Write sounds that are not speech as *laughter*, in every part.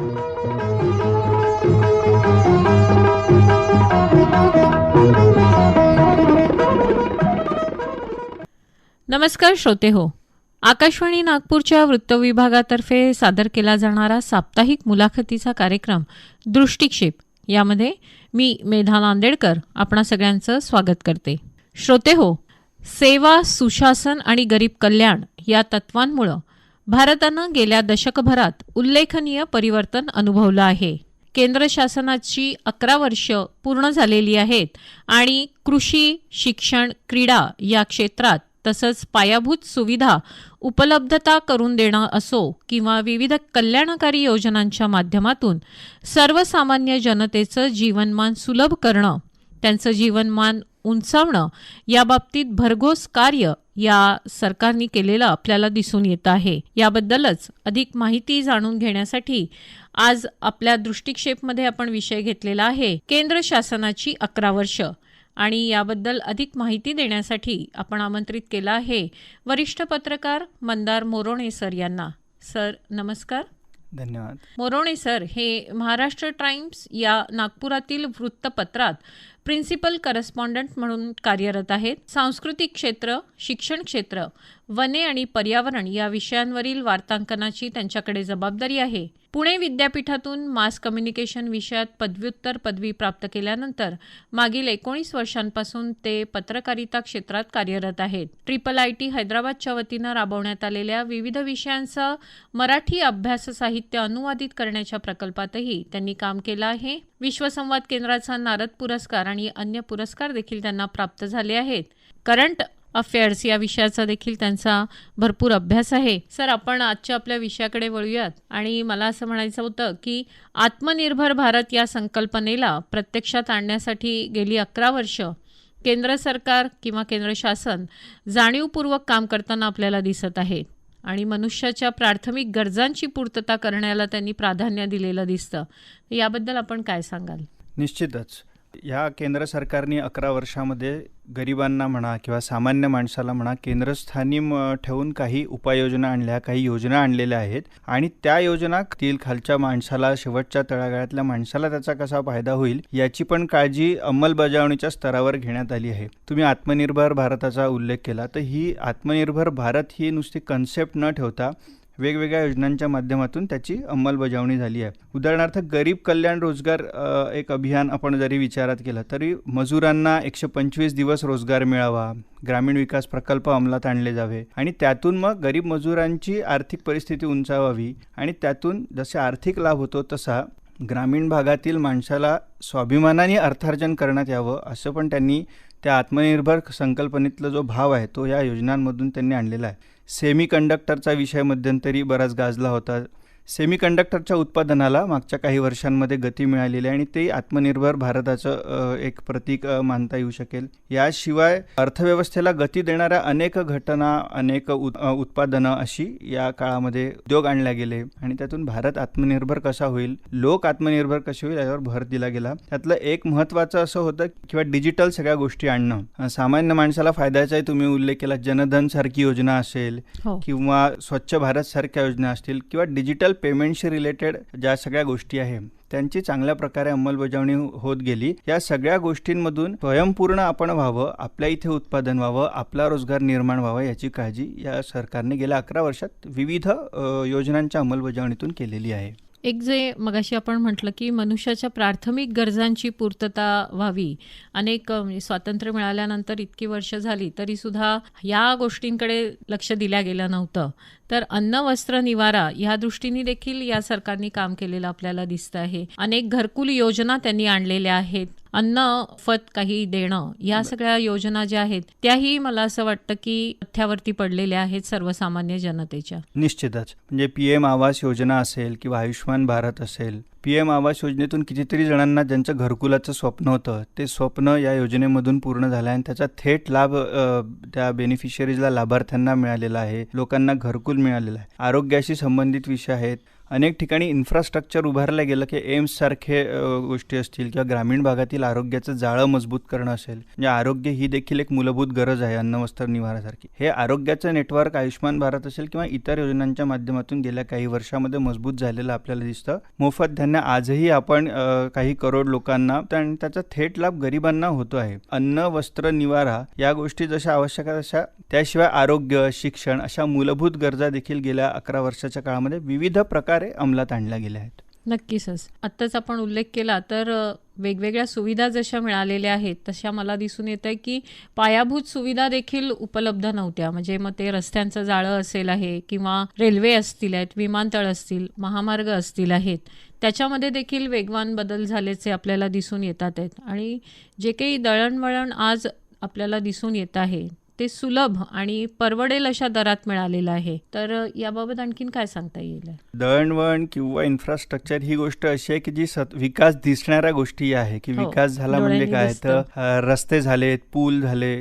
नमस्कार श्रोते हो. आकाशवाणी नागपूरच्या वृत्तविभागातर्फे सादर केला जाणारा साप्ताहिक मुलाखतीचा कार्यक्रम दृष्टिक्षेप. यामध्ये मी मेधा नांदेडकर आपणा सगळ्यांचं स्वागत करते. श्रोते हो सेवा सुशासन आणि गरीब कल्याण या तत्वांमुळं भारतानं गेल्या दशकभरात उल्लेखनीय परिवर्तन अनुभवलं आहे. केंद्र शासनाची अकरा वर्ष पूर्ण झालेली आहेत आणि कृषी शिक्षण क्रीडा या क्षेत्रात तसंच पायाभूत सुविधा उपलब्धता करून देणं असो किंवा विविध कल्याणकारी योजनांच्या माध्यमातून सर्वसामान्य जनतेचं जीवनमान सुलभ करणं त्यांचं जीवनमान उंचावणं. याबाबतीत भरघोस कार्य या सरकारने केलेलं आपल्याला दिसून येत आहे. याबद्दलच अधिक माहिती जाणून घेण्यासाठी आज आपल्या दृष्टिक्षेपमध्ये आपण विषय घेतलेला आहे. केंद्र शासनाची अकरा वर्ष आणि याबद्दल अधिक माहिती देण्यासाठी आपण आमंत्रित केलं आहे. वरिष्ठ पत्रकार मंदार मोरोणे सर यांना. सर नमस्कार. धन्यवाद. मोरोणे सर हे महाराष्ट्र टाइम्स या नागपुरातील वृत्तपत्रात प्रिन्सिपल करस्पॉन्डंट म्हणून कार्यरत आहेत. सांस्कृतिक क्षेत्र शिक्षण क्षेत्र वने आणि पर्यावरण या विषयांवरील वार्तांकनाची त्यांच्याकडे जबाबदारी आहे. पुणे विद्यापीठातून मास कम्युनिकेशन विषयात पदव्युत्तर पदवी प्राप्त केल्यानंतर मागील एकोणीस वर्षांपासून ते पत्रकारिता क्षेत्रात कार्यरत आहेत. ट्रिपल आय टी हैदराबादच्या वतीनं राबवण्यात आलेल्या विविध विषयांचं मराठी अभ्यास साहित्य अनुवादित करण्याच्या प्रकल्पातही त्यांनी काम केलं आहे. विश्वसंवाद केंद्राचा नारद पुरस्कार आणि अन्य पुरस्कार देखील त्यांना प्राप्त झाले आहेत. करंट अफेअर्स या विषयाचा देखील त्यांचा भरपूर अभ्यास आहे. सर आपण आजच्या आपल्या विषयाकडे वळूयात. आणि मला असं म्हणायचं होतं की आत्मनिर्भर भारत या संकल्पनेला प्रत्यक्षात आणण्यासाठी गेली अकरा वर्ष केंद्र सरकार किंवा केंद्र शासन जाणीवपूर्वक काम करताना आपल्याला दिसत आहे. आणि मनुष्याच्या प्राथमिक गरजांची पूर्तता करण्याला त्यांनी प्राधान्य दिलेलं दिसतं. याबद्दल आपण काय सांगाल? निश्चितच. या केंद्र सरकारने अकरा वर्षामध्ये गरिबांना म्हणा किंवा सामान्य माणसाला म्हणा केंद्रस्थानी ठेवून काही उपाययोजना आणल्या काही योजना आणलेल्या आहेत. आणि त्या योजना तील खालच्या माणसाला शेवटच्या तळागाळातल्या माणसाला त्याचा कसा फायदा होईल याची पण काळजी अंमलबजावणीच्या स्तरावर घेण्यात आली आहे. तुम्ही आत्मनिर्भर भारताचा उल्लेख केला तर ही आत्मनिर्भर भारत ही नुसती कन्सेप्ट न ठेवता वेगवेगळ्या योजनांच्या माध्यमातून त्याची अंमलबजावणी झाली आहे. उदाहरणार्थ गरीब कल्याण रोजगार एक अभियान आपण जरी विचारात केलं तरी मजुरांना एकशे पंचवीस दिवस रोजगार मिळावा ग्रामीण विकास प्रकल्प अंमलात आणले जावे आणि त्यातून मग गरीब मजुरांची आर्थिक परिस्थिती उंचावावी आणि त्यातून जसे आर्थिक लाभ होतो तसा ग्रामीण भागातील माणसाला स्वाभिमानाने अर्थार्जन करण्यात यावं असं पण त्यांनी त्या आत्मनिर्भर संकल्पनेतला जो भाव आहे तो या योजनांमधून त्यांनी आणलेला आहे. सेमीकंडक्टरचा विषय मध्यंतरी बराच गाजला होता. सेमी कंडक्टरच्या उत्पादनाला मागच्या काही वर्षांमध्ये गती मिळालेली आहे आणि ते आत्मनिर्भर भारताचं एक प्रतीक मानता येऊ शकेल. याशिवाय अर्थव्यवस्थेला गती देणाऱ्या अनेक घटना अनेक उत्पादनं अशी या काळामध्ये उद्योग आणल्या गेले. आणि त्यातून भारत आत्मनिर्भर कसा होईल लोक आत्मनिर्भर कसे होईल यावर भर दिला गेला. त्यातलं एक महत्त्वाचं असं होतं किंवा डिजिटल सगळ्या गोष्टी आणणं. सामान्य माणसाला फायद्याचाही तुम्ही उल्लेख केला जनधन सारखी योजना असेल हो. किंवा स्वच्छ भारत सारख्या योजना असतील किंवा डिजिटल पेमेंटशी रिलेटेड ज्या सगळ्या गोष्टी आहे त्यांची चांगल्या प्रकारे अंमलबजावणी होत गेली. या सगळ्या गोष्टींमधून स्वयंपूर्ण आपण व्हावं आपल्या इथे उत्पादन व्हावं आपला रोजगार निर्माण व्हावा याची काळजी या सरकारने गेल्या अकरा वर्षात विविध योजनांच्या अंमलबजावणीतून केलेली आहे. एक जे मगाशी आपण म्हटलं की मनुष्याच्या प्राथमिक गरजांची पूर्तता व्हावी. अनेक म्हणजे स्वातंत्र्य मिळाल्यानंतर इतकी वर्ष झाली तरी सुद्धा या गोष्टींकडे लक्ष दिल्या गेलं नव्हतं. तर अन्न वस्त्र निवारा ह्या दृष्टीने देखील या सरकारने काम केलेलं आपल्याला दिसतं आहे. अनेक घरकुल योजना त्यांनी आणलेल्या आहेत. अन्न फत काही देणं या सगळ्या योजना ज्या आहेत त्याही मला असं वाटतं की पथ्यावरती पडलेल्या आहेत सर्वसामान्य जनतेच्या. निश्चितच. म्हणजे पी एम आवास योजना असेल किंवा आयुष्यमान भारत असेल पी एम आवास योजनेतून कितीतरी जणांना ज्यांचं घरकुलाचं स्वप्न होतं ते स्वप्न या योजनेमधून पूर्ण झालं आहे आणि त्याचा थेट लाभ त्या बेनिफिशरीजला लाभार्थ्यांना मिळालेला आहे लोकांना घरकुल मिळालेलं आहे. आरोग्याशी संबंधित विषय आहेत अनेक ठिकाणी इन्फ्रास्ट्रक्चर उभारलं गेलं की एम्स सारखे गोष्टी असतील किंवा ग्रामीण भागातील आरोग्याचं जाळं मजबूत करणं असेल म्हणजे आरोग्य ही देखील एक मूलभूत गरज आहे अन्न वस्त्र निवारासारखी. हे आरोग्याचं नेटवर्क आयुष्यमान भारत असेल किंवा इतर योजनांच्या माध्यमातून गेल्या काही वर्षामध्ये मजबूत झालेलं आपल्याला दिसतं. मोफत धान्य आजही आपण काही करोड लोकांना आणि त्याचा थेट लाभ गरिबांना होतो आहे. अन्न वस्त्र निवारा या गोष्टी जशा आवश्यक आहेत तशा त्याशिवाय आरोग्य शिक्षण अशा मूलभूत गरजा देखील गेल्या अकरा वर्षाच्या काळामध्ये विविध प्रकार अंमलात आणल्या गेल्या आहेत. नक्कीच आत्ताच आपण उल्लेख केला तर वेगवेगळ्या सुविधा जशा मिळालेल्या आहेत तशा मला दिसून येत आहे की पायाभूत सुविधा देखील उपलब्ध नव्हत्या. म्हणजे मग ते रस्त्यांचं जाळं असेल आहे किंवा रेल्वे असतील आहेत विमानतळ असतील महामार्ग असतील आहेत त्याच्यामध्ये देखील वेगवान बदल झाल्याचे आपल्याला दिसून येतात आहेत. आणि जे काही दळणवळण आज आपल्याला दिसून येत आहे ते सुलभ आणि परवडेल अशा दरात मिळालेलं आहे. तर याबाबत आणखीन काय सांगता येईल? दळणवळण किंवा इन्फ्रास्ट्रक्चर ही गोष्ट अशी आहे की जी सत विकास दिसणाऱ्या गोष्टी आहे की हो, विकास झाला म्हणजे काय? तर रस्ते झालेत पूल झाले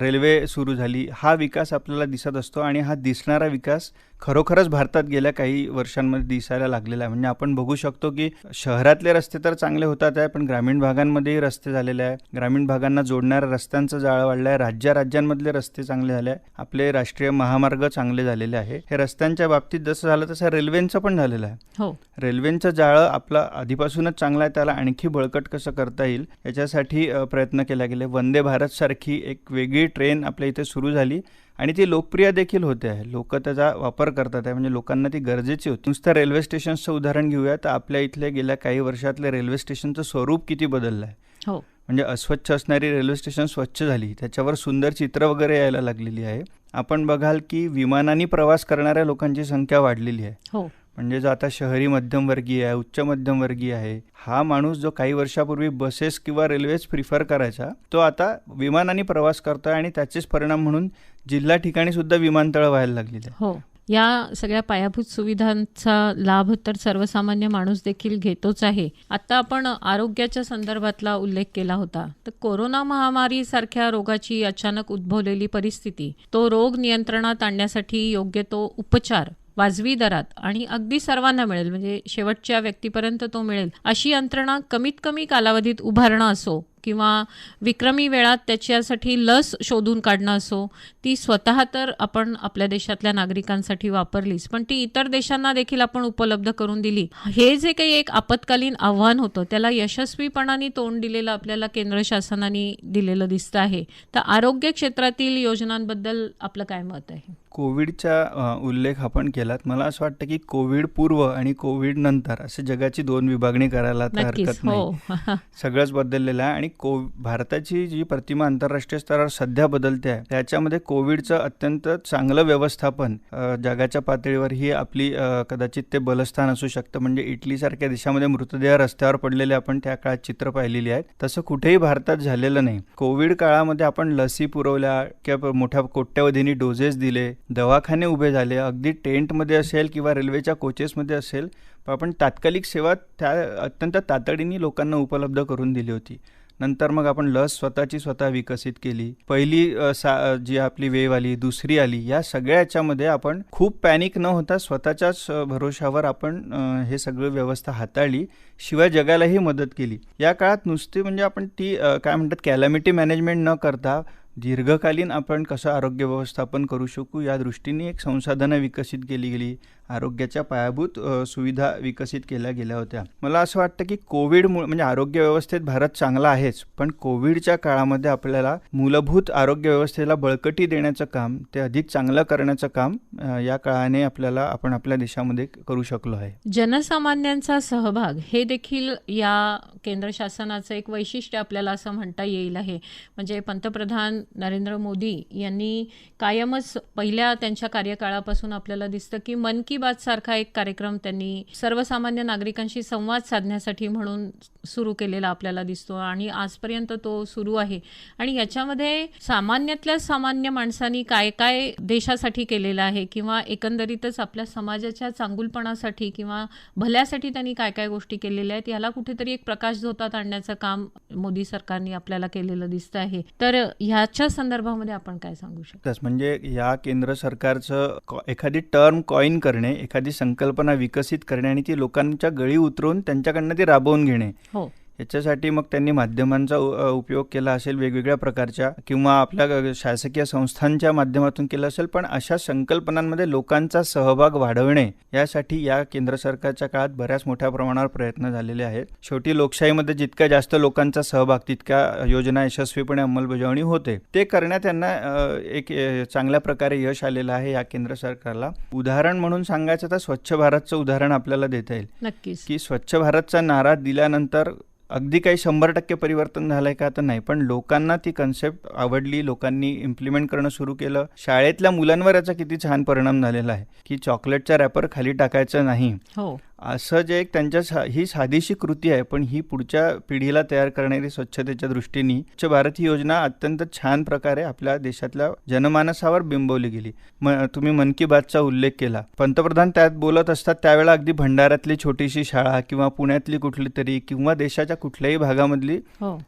रेल्वे सुरू झाली हा विकास आपल्याला दिसत असतो आणि हा दिसणारा विकास खरोखरच भारतात गेल्या काही वर्षांमध्ये दिसायला लागलेला आहे. म्हणजे आपण बघू शकतो की शहरातले रस्ते तर चांगले होतात आहे पण ग्रामीण भागांमध्येही रस्ते झालेले आहे. ग्रामीण भागांना जोडणाऱ्या रस्त्यांचं जाळं वाढलं आहे राज्या राज्यांमधले रस्ते चांगले झाले आहे. आपले राष्ट्रीय महामार्ग चांगले झालेले आहे. हे रस्त्यांच्या बाबतीत जसं झालं तसं रेल्वेंचं पण झालेलं आहे. हो. रेल्वेचं जाळं आपलं आधीपासूनच चांगलं आहे. त्याला आणखी बळकट कसं करता येईल याच्यासाठी प्रयत्न केला गेले. वंदे भारतसारखी एक वेगळी ट्रेन आपल्या इथे सुरू झाली आणि ती लोकप्रिय देखील होते आहे. लोक त्याचा वापर करतात आहे. म्हणजे लोकांना ती गरजेची होती. नुसतं रेल्वे स्टेशन्सचं उदाहरण घेऊया तर आपल्या इथले गेल्या काही वर्षातले रेल्वे स्टेशनचं स्वरूप किती बदललं आहे. हो. म्हणजे अस्वच्छ असणारी रेल्वे स्टेशन स्वच्छ झाली. त्याच्यावर सुंदर चित्र वगैरे यायला लागलेली आहे. आपण बघाल की विमानाने प्रवास करणाऱ्या लोकांची संख्या वाढलेली आहे. हो. म्हणजे जो आता शहरी मध्यमवर्गीय आहे उच्च मध्यमवर्गीय आहे हा माणूस जो काही वर्षापूर्वी बसेस किंवा रेल्वेज प्रिफर करायचा तो आता विमानाने प्रवास करतोय आणि त्याचेच परिणाम म्हणून जिल्हा ठिकाणी सुद्धा विमानतळ व्हायला लागलेले आहे हो. या सगळ्या पायाभूत सुविधांचा लाभ तर सर्वसामान्य माणूस देखील घेतोच आहे. आता आपण आरोग्याच्या संदर्भातला उल्लेख केला होता. तर कोरोना महामारी सारख्या रोगाची अचानक उद्भवलेली परिस्थिती तो रोग नियंत्रणात आणण्यासाठी योग्य तो उपचार वाजवी दरात आणि अगदी सर्वांना मिळेल म्हणजे शेवटच्या व्यक्तीपर्यंत तो मिळेल अशी यंत्रणा कमीत कमी कालावधीत उभारणं असो किंवा विक्रमी वेळात त्याच्यासाठी लस शोधून काढणं असो ती स्वतः तर आपण आपल्या देशातल्या नागरिकांसाठी वापरलीच पण ती इतर देशांना देखील आपण उपलब्ध करून दिली. हे जे काही एक आपत्कालीन आव्हान होतं त्याला यशस्वीपणाने तोंड दिलेलं आपल्याला केंद्र शासनाने दिलेलं दिसतं आहे. तर आरोग्य क्षेत्रातील योजनांबद्दल आपलं काय मत आहे? कोविडचा उल्लेख आपण केलात. मला असं वाटतं की कोविड पूर्व आणि कोविड नंतर असे जगाची दोन विभागणी करायला तर हरकत नाही. हो. *laughs* सगळंच बदललेलं आहे आणि को भारताची जी प्रतिमा आंतरराष्ट्रीय स्तरावर सध्या बदलते आहे त्याच्यामध्ये कोविडचं अत्यंत चांगलं व्यवस्थापन जगाच्या पातळीवर ही आपली कदाचित ते बलस्थान असू शकतं. म्हणजे इटलीसारख्या देशामध्ये मृतदेह रस्त्यावर पडलेले आपण त्या काळात चित्र पाहिलेली आहेत. तसं कुठेही भारतात झालेलं नाही. कोविड काळामध्ये आपण लसी पुरवल्या किंवा मोठ्या कोट्यावधींनी डोजेस दिले. दवाखाने उभे झाले. अगदी टेंटमध्ये असेल किंवा रेल्वेच्या कोचेसमध्ये असेल पण आपण तात्कालिक सेवा त्या अत्यंत तातडीने लोकांना उपलब्ध करून दिली होती. नंतर मग आपण लस स्वतःची स्वतः विकसित केली. पहिली सा जी आपली वेव आली दुसरी आली या सगळ्या याच्यामध्ये आपण खूप पॅनिक न होता स्वतःच्याच भरोशावर आपण हे सगळं व्यवस्था हाताळली. शिवाय जगालाही मदत केली. या काळात नुसती म्हणजे आपण ती काय म्हणतात कॅलॅमिटी मॅनेजमेंट न करता दीर्घकालीन आपण कसं आरोग्य व्यवस्थापन करू शकू या दृष्टीने एक संसाधनं विकसित केली गेली. आरोग्याच्या पायाभूत सुविधा विकसित केल्या गेल्या होत्या. मला असं वाटतं की कोविडमुळे म्हणजे आरोग्य व्यवस्थेत भारत चांगला आहेच पण कोविडच्या काळामध्ये आपल्याला मूलभूत आरोग्य व्यवस्थेला बळकटी देण्याचं काम ते अधिक चांगलं करण्याचं काम या काळाने आपल्याला आपण आपल्या देशामध्ये करू शकलो आहे. जनसामान्यांचा सहभाग हे देखील या केंद्र शासनाचं एक वैशिष्ट्य आपल्याला असं म्हणता येईल आहे. म्हणजे पंतप्रधान नरेंद्र मोदी यांनी कायमच पहिल्या त्यांच्या कार्यकाळापासून आपल्याला दिसतं की मन की बात सारखा एक कार्यक्रम त्यांनी सर्वसामान्य नागरिकांशी संवाद साधण्यासाठी म्हणून सुरू केलेला आपल्याला दिसतो आणि आजपर्यंत तो सुरू आहे. आणि याच्यामध्ये सामान्यातल्या सामान्य माणसांनी काय काय देशासाठी केलेलं आहे किंवा एकंदरीतच आपल्या समाजाच्या चांगुलपणासाठी किंवा भल्यासाठी त्यांनी काय काय गोष्टी केलेल्या आहेत याला कुठेतरी एक प्रकाश झोतात आणण्याचं काम मोदी सरकारने आपल्याला केलेलं दिसतं आहे. तर ह्याच्या संदर्भामध्ये आपण काय सांगू शकतो? म्हणजे या केंद्र सरकारचं कॉ- एखादी टर्म कॉईन करणे एखादी संकल्पना विकसित करणे आणि ती लोकांच्या गळी उतरून त्यांच्याकडनं ती राबवून घेणे हो. याच्यासाठी मग त्यांनी माध्यमांचा उपयोग केला असेल वेगवेगळ्या प्रकारच्या किंवा आपल्या शासकीय संस्थांच्या माध्यमातून केला असेल पण अशा संकल्पनांमध्ये लोकांचा सहभाग वाढवणे यासाठी या केंद्र सरकारच्या काळात बऱ्याच मोठ्या प्रमाणावर प्रयत्न झालेले आहेत. शेवटी लोकशाहीमध्ये जितक्या जास्त लोकांचा सहभाग तितक्या योजना यशस्वीपणे अंमलबजावणी होते. ते करण्यात त्यांना एक चांगल्या प्रकारे यश आलेलं आहे या केंद्र सरकारला. उदाहरण म्हणून सांगायचं तर स्वच्छ भारतचं उदाहरण आपल्याला देता येईल. नक्कीच. की स्वच्छ भारतचा नारा दिल्यानंतर अगदी काही शंभर टक्के परिवर्तन झालंय का तर नाही पण लोकांना ती कन्सेप्ट आवडली लोकांनी इम्प्लिमेंट करणं सुरू केलं. शाळेतल्या मुलांवर याचा किती छान परिणाम झालेला आहे की चॉकलेटचा रॅपर खाली टाकायचा नाही. हो. असं जे एक त्यांच्या सा- ही साधीशी कृती आहे पण ही पुढच्या पिढीला तयार करणारी स्वच्छतेच्या दृष्टीने स्वच्छ भारत ही योजना अत्यंत छान प्रकारे आपल्या देशातल्या जनमानसावर बिंबवली गेली. म तुम्ही मन की बातचा उल्लेख केला. पंतप्रधान त्यात बोलत असतात त्यावेळेला अगदी भंडाऱ्यातली छोटीशी शाळा किंवा पुण्यातली कुठली तरी किंवा देशाच्या कुठल्याही भागामधली हो.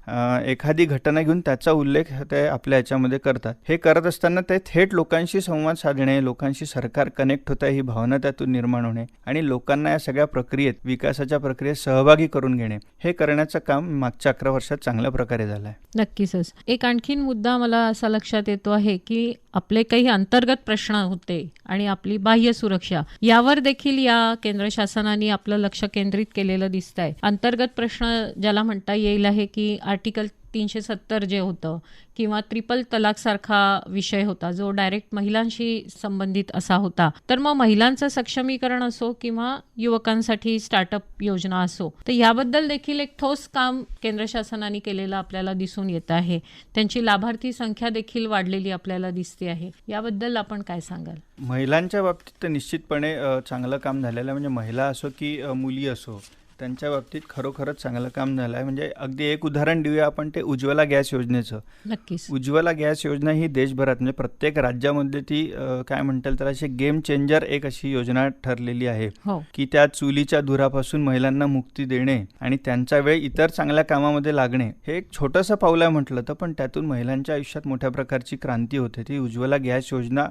एखादी घटना घेऊन त्याचा उल्लेख ते आपल्या याच्यामध्ये करतात. हे करत असताना ते थेट लोकांशी संवाद साधणे लोकांशी सरकार कनेक्ट होत आहे ही भावना त्यातून निर्माण होणे आणि लोकांना या सगळ्या प्रक्रियेत विकासाच्या प्रक्रियेत सहभागी करून घेणे हे करण्याचं काम मागच्या अकरा वर्षात चांगल्या प्रकारे झालं आहे नक्कीच एक आणखीन मुद्दा मला असा लक्षात येतो आहे की आपले काही अंतर्गत प्रश्न होते आणि आपली बाह्य सुरक्षा यावर देखील या केंद्र शासनाने आपलं लक्ष केंद्रित केलेलं दिसत आहे अंतर्गत प्रश्न ज्याला म्हणता येईल आहे की आर्टिकल तीनशे सत्तर जे होतं किंवा ट्रिपल तलाक सारखा विषय होता जो डायरेक्ट महिलांशी संबंधित असा होता. तर मग महिलांचं सक्षमीकरण असो किंवा युवकांसाठी स्टार्टअप योजना असो तर याबद्दल देखील एक ठोस काम केंद्र शासनाने केलेलं आपल्याला दिसून येत आहे. त्यांची लाभार्थी संख्या देखील वाढलेली आपल्याला दिसते आहे. याबद्दल आपण काय सांगाल? महिलांच्या बाबतीत तर निश्चितपणे चांगलं काम झालेलं आहे. म्हणजे महिला असो की मुली असो त्यांच्या बाबतीत खरोखरच चांगलं काम झालं आहे म्हणजे अगदी एक उदाहरण देऊया आपण ते उज्ज्वला गॅस योजनेचं. नक्कीच. उज्ज्वला गॅस योजना ही देशभरात म्हणजे प्रत्येक राज्यामध्ये ती काय म्हणता येईल तर अशी गेम चेंजर एक अशी योजना ठरलेली आहे हो. की त्या चुलीच्या धुरापासून महिलांना मुक्ती देणे आणि त्यांचा वेळ इतर चांगल्या कामामध्ये लागणे. हे एक छोटंसं पाऊल आहे म्हटलं तर पण त्यातून महिलांच्या आयुष्यात मोठ्या प्रकारची क्रांती होते. ती उज्ज्वला गॅस योजना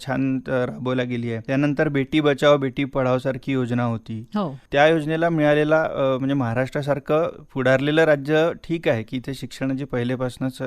छान राबवल्या गेली आहे. त्यानंतर बेटी बचाव बेटी पढाव सारखी योजना होती. हो. त्या योजनेला मिळालेला वेळेला म्हणजे महाराष्ट्रासारखं पुढारलेलं राज्य ठीक आहे की इथे शिक्षणाची पहिलेपासूनच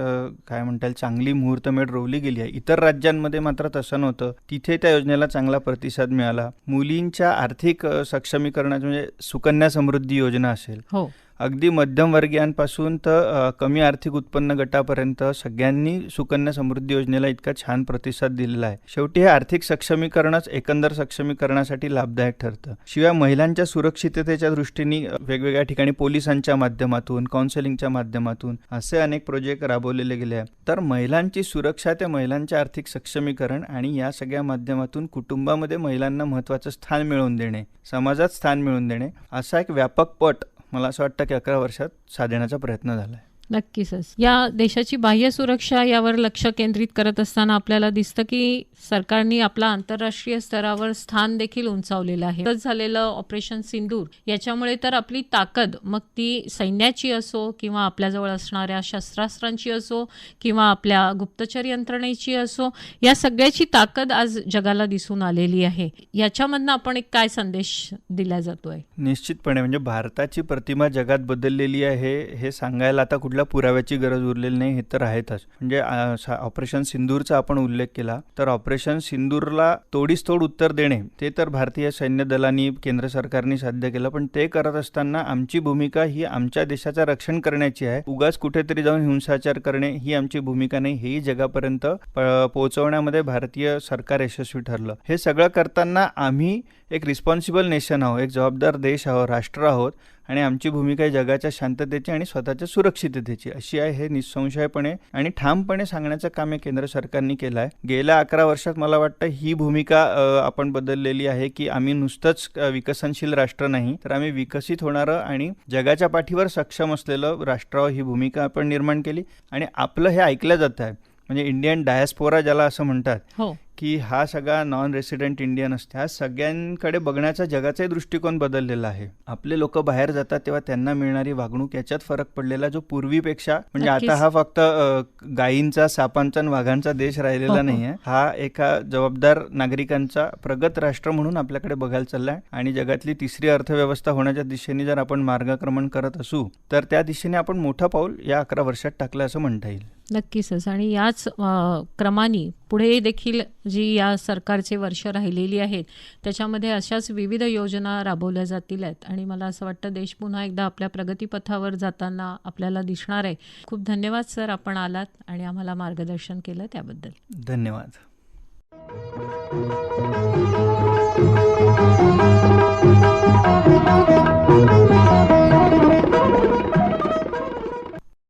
काय म्हणता येईल चांगली मुहूर्तमेढ रोवली गेली आहे. इतर राज्यांमध्ये मात्र तसं नव्हतं. तिथे त्या योजनेला चांगला प्रतिसाद मिळाला. मुलींच्या आर्थिक सक्षमीकरणाची म्हणजे सुकन्या समृद्धी योजना असेल. हो. अगदी मध्यमवर्गीयांपासून तर कमी आर्थिक उत्पन्न गटापर्यंत सगळ्यांनी सुकन्या समृद्धी योजनेला इतका छान प्रतिसाद दिलेला आहे. शेवटी हे आर्थिक सक्षमीकरणच एकंदर सक्षमीकरणासाठी लाभदायक ठरतं. शिवाय महिलांच्या सुरक्षिततेच्या दृष्टीने वेगवेगळ्या ठिकाणी पोलिसांच्या माध्यमातून काउन्सिलिंगच्या माध्यमातून असे अनेक प्रोजेक्ट राबवलेले गेले आहेत. तर महिलांची सुरक्षा ते महिलांचे आर्थिक सक्षमीकरण आणि या सगळ्या माध्यमातून कुटुंबामध्ये महिलांना महत्त्वाचं स्थान मिळवून देणे समाजात स्थान मिळवून देणे असा एक व्यापक पट मला असं वाटतं की अकरा वर्षात साधण्याचा प्रयत्न झाला आहे नक्कीच. या देशाची बाह्य सुरक्षा यावर लक्ष केंद्रित करत असताना आपल्याला दिसतं की सरकारने आपला आंतरराष्ट्रीय स्तरावर स्थान देखील उंचावलेलं आहे. झालेलं ऑपरेशन सिंदूर याच्यामुळे तर आपली ताकद मग ती सैन्याची असो किंवा आपल्याजवळ असणाऱ्या शस्त्रास्त्रांची असो किंवा आपल्या गुप्तचर यंत्रणेची असो या सगळ्याची ताकद आज जगाला दिसून आलेली आहे. याच्यामधनं आपण एक काय संदेश दिला जातोय? निश्चितपणे. म्हणजे भारताची प्रतिमा जगात बदललेली आहे हे सांगायला आता कुठल्या पुराव्याची गरज उरलेली नाही हे तर आहेतच. म्हणजे ऑपरेशन सिंदूरचा आपण उल्लेख केला तर ऑपरेशन सिंदूरला तोडीस तोड उत्तर देणे ते तर भारतीय सैन्य दलांनी केंद्र सरकारने साध्य केलं पण ते करत असताना आमची भूमिका ही आमच्या देशाचं रक्षण करण्याची आहे. उगाच कुठेतरी जाऊन हिंसाचार करणे ही आमची भूमिका नाही हेही जगापर्यंत पोहोचवण्यामध्ये भारतीय सरकार यशस्वी ठरलं. हे सगळं करताना आम्ही एक रिस्पॉन्सिबल नेशन आहोत एक जबाबदार देश आहोत राष्ट्र आहोत आणि आमची भूमिका आहे जगाच्या शांततेची आणि स्वतःच्या सुरक्षिततेची. अशी आहे हे निसंशयपणे आणि ठामपणे सांगण्याचं काम हे केंद्र सरकारने केलं आहे. गेल्या अकरा वर्षात मला वाटतं ही भूमिका आपण बदललेली आहे की आम्ही नुसतंच विकसनशील राष्ट्र नाही तर आम्ही विकसित होणारं आणि जगाच्या पाठीवर सक्षम असलेलं राष्ट्र ही भूमिका आपण निर्माण केली. आणि आपलं हे ऐकलं जात आहे. म्हणजे इंडियन डायस्पोरा ज्याला असं म्हणतात हो. की हा सगळा नॉन रेसिडेंट इंडियन असते ह्या सगळ्यांकडे बघण्याचा जगाचाही दृष्टिकोन बदललेला आहे आपले लोक बाहेर जातात तेव्हा त्यांना मिळणारी वागणूक याच्यात फरक पडलेला जो पूर्वीपेक्षा म्हणजे. आता हा फक्त गायींचा सापांचा आणि वाघांचा देश हो, राहिलेला हो. नाही आहे हा एका जबाबदार नागरिकांचा प्रगत राष्ट्र म्हणून आपल्याकडे बघायला चाललाय आणि जगातली तिसरी अर्थव्यवस्था होण्याच्या दिशेने जर आपण मार्गक्रमण करत असू तर त्या दिशेने आपण मोठं पाऊल या अकरा वर्षात टाकलं असं म्हणता येईल नक्कीच. आणि याच क्रमाने पुढे देखील जी या सरकारचे वर्ष राहिलेली आहेत त्याच्यामध्ये अशाच विविध योजना राबवल्या जातील आहेत. आणि मला असं वाटतं देश पुन्हा एकदा आपल्या प्रगतीपथावर जाताना आपल्याला दिसणार आहे. खूप धन्यवाद सर. आपण आलात आणि आम्हाला मार्गदर्शन केलं त्याबद्दल. धन्यवाद.